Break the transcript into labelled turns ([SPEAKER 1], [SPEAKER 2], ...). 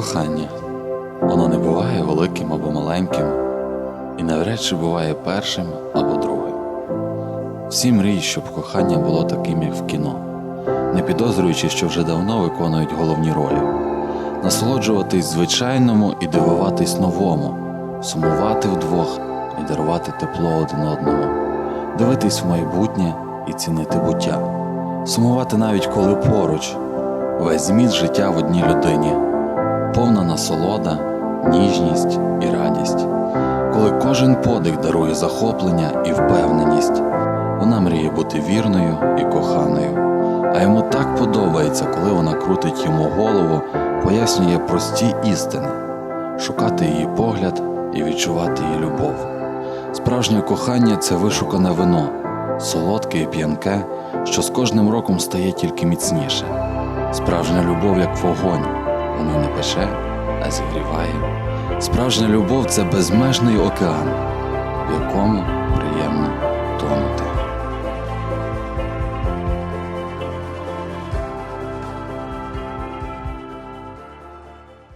[SPEAKER 1] Кохання. Воно не буває великим або маленьким, і навряд чи буває першим або другим. Всі мріють, щоб кохання було таким, як в кіно, не підозрюючи, що вже давно виконують головні ролі, насолоджуватись звичайному і дивуватись новому, сумувати вдвох і дарувати тепло один одному, дивитись в майбутнє і цінити буття, сумувати навіть коли поруч, весь зміст життя в одній людині повна насолода, ніжність і радість, коли кожен подих дарує захоплення і впевненість, вона мріє бути вірною і коханою, а йому так подобається, коли вона крутить йому голову, пояснює прості істини, шукати її погляд і відчувати її любов. Справжнє кохання це вишукане вино, солодке і п'янке, що з кожним роком стає тільки міцніше. Справжня любов як вогонь, Воно не пече, а зігріває. Справжня любов це безмежний океан, в якому приємно тонути.